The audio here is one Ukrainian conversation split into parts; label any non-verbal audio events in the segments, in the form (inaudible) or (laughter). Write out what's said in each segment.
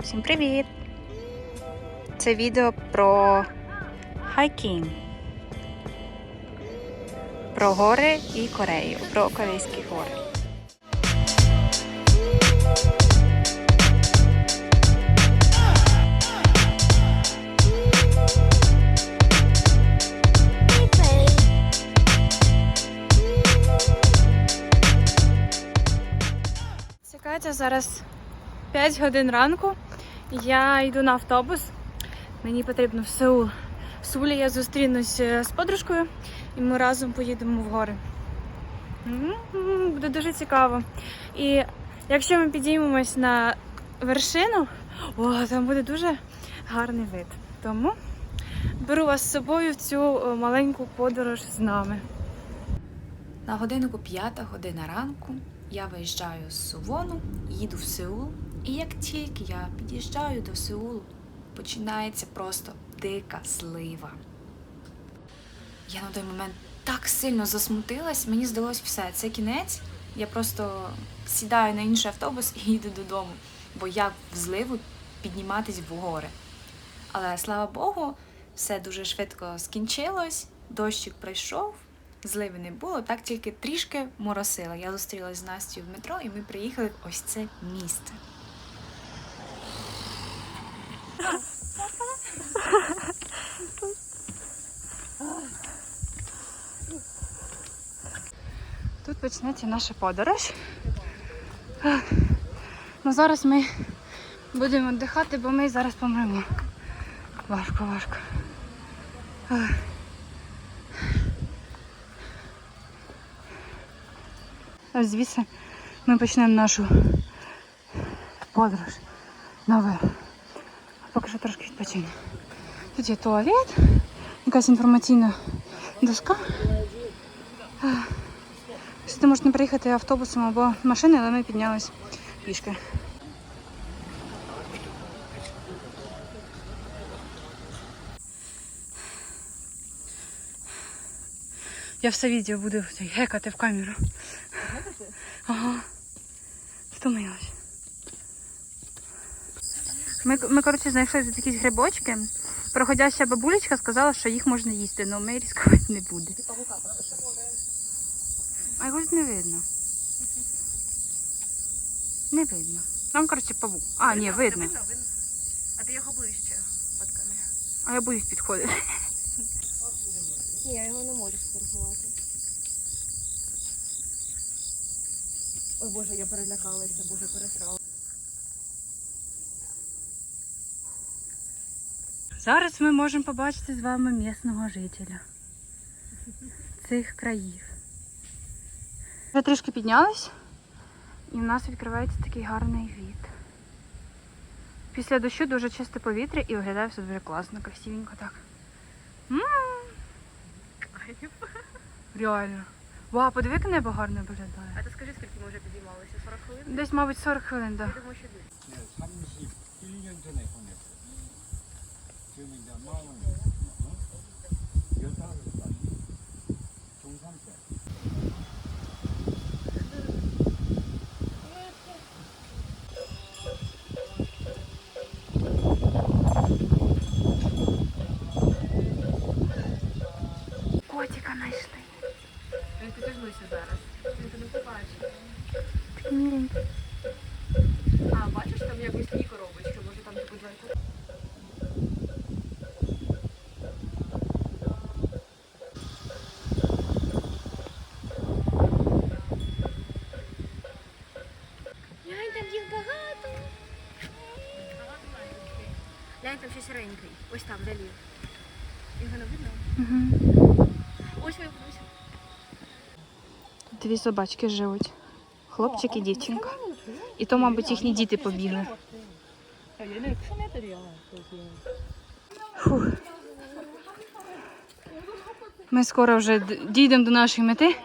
Всім привіт! Це відео про хайкінг. Про гори і Корею, про корейські гори. Чекайте, зараз 5 годин ранку. Я йду на автобус. Мені потрібно в Сеул. В Сеулі я зустрінусь е, з подружкою і ми разом поїдемо в гори. Буде дуже цікаво. І якщо ми підіймемось на вершину, о, там буде дуже гарний вид. Тому беру вас з собою в цю е, маленьку подорож з нами. На годиннику п'ята година ранку я виїжджаю з Сувону, їду в Сеул, і як тільки я під'їжджаю до Сеулу, починається просто дика слива. Я на той момент так сильно засмутилась, мені здалось все, це кінець. Я просто сідаю на інший автобус і їду додому, бо як в зливу підніматись в гори. Але слава Богу, все дуже швидко скінчилось, дощик пройшов, зливи не було, так тільки трішки моросило. Я зустрілася з Настю в метро, і ми приїхали в ось це місце. Тут почнеться наша подорож. Ну зараз ми будемо віддихати, бо ми зараз помремо. Важко, важко. Ах. Ось звідси ми почнемо нашу подорож. А поки що трошки відпочинемо. Тут є туалет, якась інформаційна доска. Сюди можна приїхати автобусом або машиною, але ми піднялись пішки. Я все відео буду гекати в камеру. Ага. Втомилась. Ми, ми, коротше, знайшли тут якісь грибочки. Проходяща бабулечка сказала, що їх можна їсти, але ми ризикувати не будемо. А його ж не видно. Не видно. Там, коротше, павук. А, ні, видно. А ти його ближче фотками. А я боюсь підходити. Ні, я його не можу сфотографувати. Ой Боже, я перелякалася, Боже, пересрала. Зараз ми можемо побачити з вами місного жителя цих країв. Вже трішки піднялись і в нас відкривається такий гарний від. Після дощу дуже чисте повітря і виглядає все дуже класно, красивенько так. М. Реально. Вау, подиви, як небо гарно виглядає. А ти скажи, скільки ми вже підіймалися? 40 хвилин? Десь, мабуть, 40 хвилин, так. Да. Сам зі. Ілюнь до них вони. Ти мені мало. Там коробочки, може там таку двойку. Глянь, там їх багато. Глянь, там ще сіренький. Ось там, далі. Його не видно? Угу. Ось ось. Дві собачки живуть. Хлопчик і дівчинка. І то, мабуть, їхні діти побігли. Фух. Ми скоро вже дійдемо до нашої мети,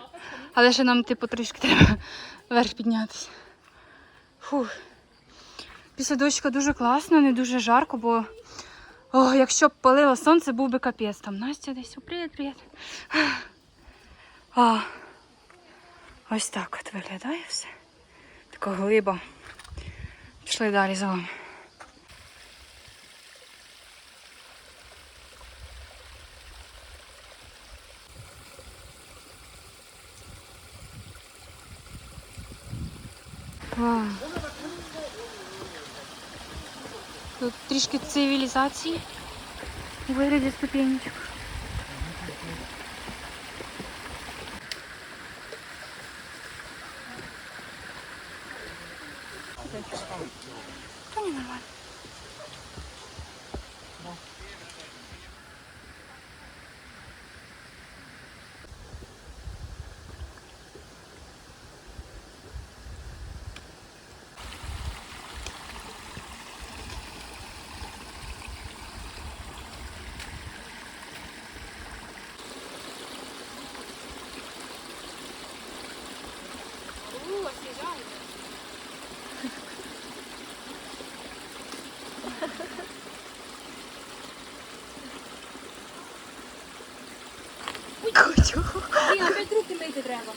але ще нам типу трішки треба вверх піднятися. Фух. Після дощика дуже класно, не дуже жарко, бо о, якщо б палило сонце, був би капець. Там Настя десь. Привіт, привіт. А, ось так от виглядає все. Така глиба. Пішли далі за вами. Вау. Тут трішки цивілізації у вигляді ступенечок. Блін, опять руки мити треба.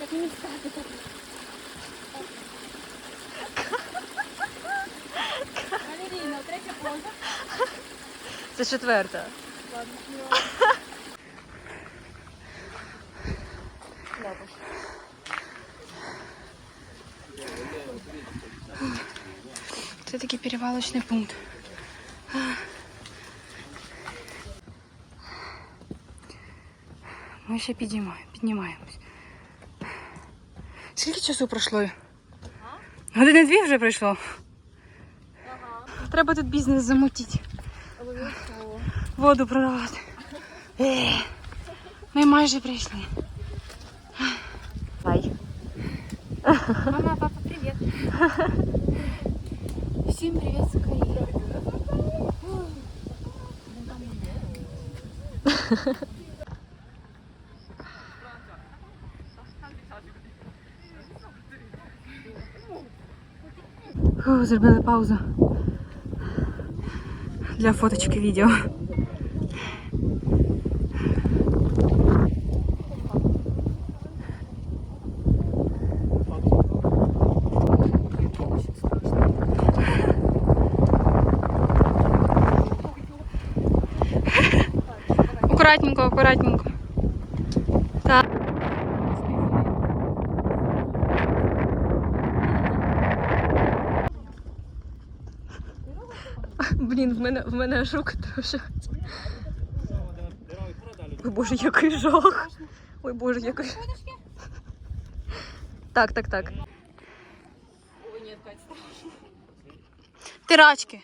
Так мені встати так. Валеріна, третя поза. Це четверта. Це такий перевалочний пункт. Ми ще підіймаємо, піднімаємось. Скільки часу пройшло? Години дві вже пройшло. Треба тут бізнес замутити. Воду продавати. Е, Ми майже прийшли. Бай. Мама, папа, привіт. (laughs) Всім привіт з України. Фу, зробили паузу. Для фоточки відео. Аккуратненько, аккуратненько. Так. Блін, в мене в мене аж руки дрожать. Ой боже, який жах. Ой боже, який. Так, так, так. Ой, ні, Тирачки.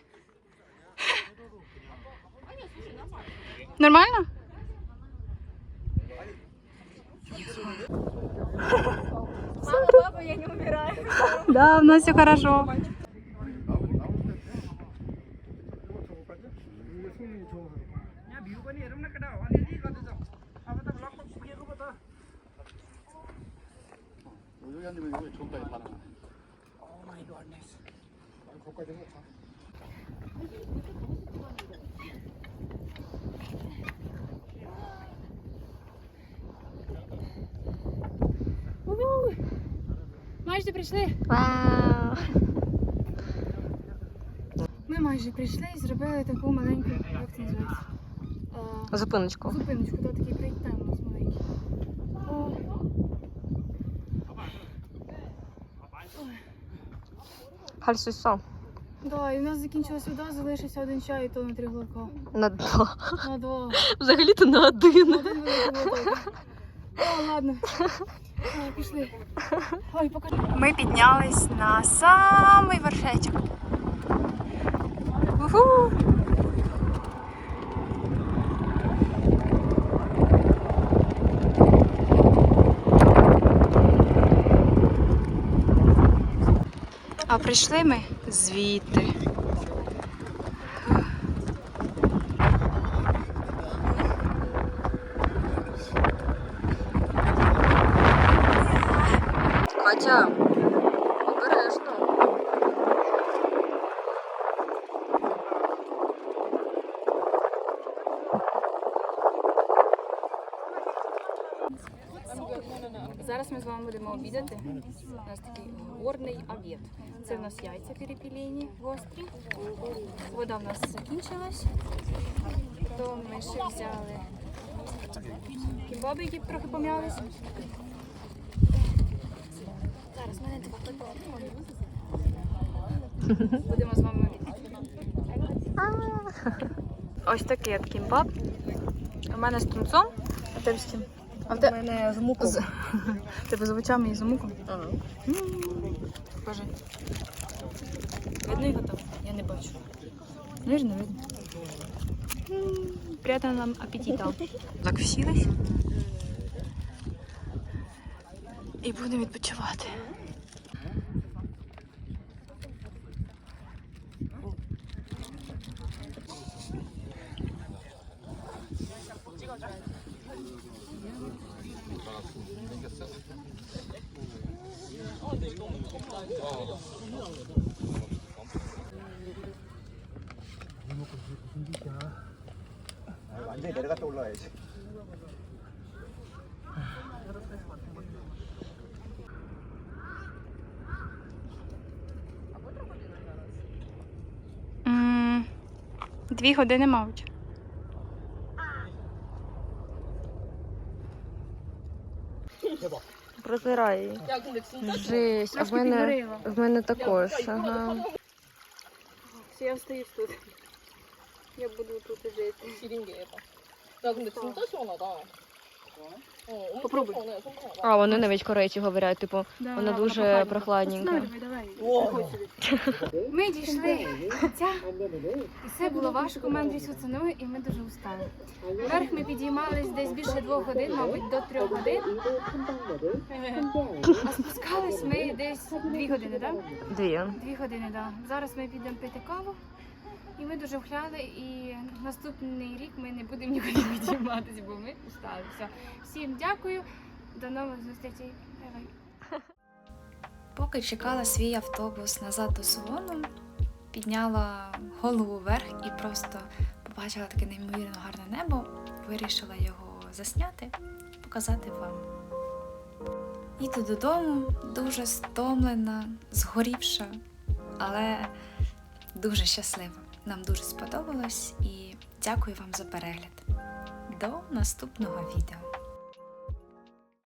Нормально? Мама, папа, я не умираю. Да, у нас все хорошо. Майже прийшли. Вау. Ми майже прийшли і зробили таку маленьку, як це називається? А, Зупиночку. Зупиночку, то такий брейк-тайм у нас маленький. О, Хальсуйсо. да, і в нас закінчилась вода, залишився один чай, і то на три глотка. На два. На два. Взагалі-то на один. Один великий глоток. О, ладно. Пішли. Ой, покажи. Ми піднялись на самий вершечок. Уху! А прийшли ми звідти. Катя, обережно. Зараз ми з вами будемо обідати. У нас такий горний обід. Це в нас яйця перепілені гострі. Вода в нас закінчилась. То ми ще взяли кімбаби, які трохи пом'ялись. Будемо з вами Ось такий от кімбаб. У мене з тунцом, а тебе з чим? А в мене з муком. З... (laughs) Тебе з овочами і з муком. Ага. Покажи. Видно його там? Я не бачу. Видно, видно. Приятного нам апетита. Так всілись. І будемо відпочивати. 완전히 내려갔다 올라와야지. М, Дві години, мабуть. Протирай її. Я 근데 진짜 Жесть, а в мене, в мене також. Ага. Все, я остаюсь тут. Я буду тут жити. 기린 게 얘가. 야 근데 진짜 시원하다. 어, 엄청 Попробуй. 시원해, 손가락. А, вони навіть корейці говорять, типу, Да, вона дуже прохладненька. Давай, (laughs) давай. Ми дійшли до кінця, і це було важко, ми Андрій ноги, і ми дуже устали. Вверх ми підіймались десь більше двох годин, мабуть, до трьох годин. А спускались ми десь дві години, так? Дві. Дві години, так. Зараз ми підемо пити каву. і ми дуже вхляли, і наступний рік ми не будемо нікуди (laughs) підійматися, бо ми устали. Все. Всім дякую, до нових зустрічей. Бай-бай. Поки чекала свій автобус назад до салону, підняла голову вверх і просто побачила таке неймовірно гарне небо. Вирішила його засняти, показати вам. Їду додому, дуже стомлена, згорівша, але дуже щаслива. Нам дуже сподобалось і дякую вам за перегляд. До наступного відео.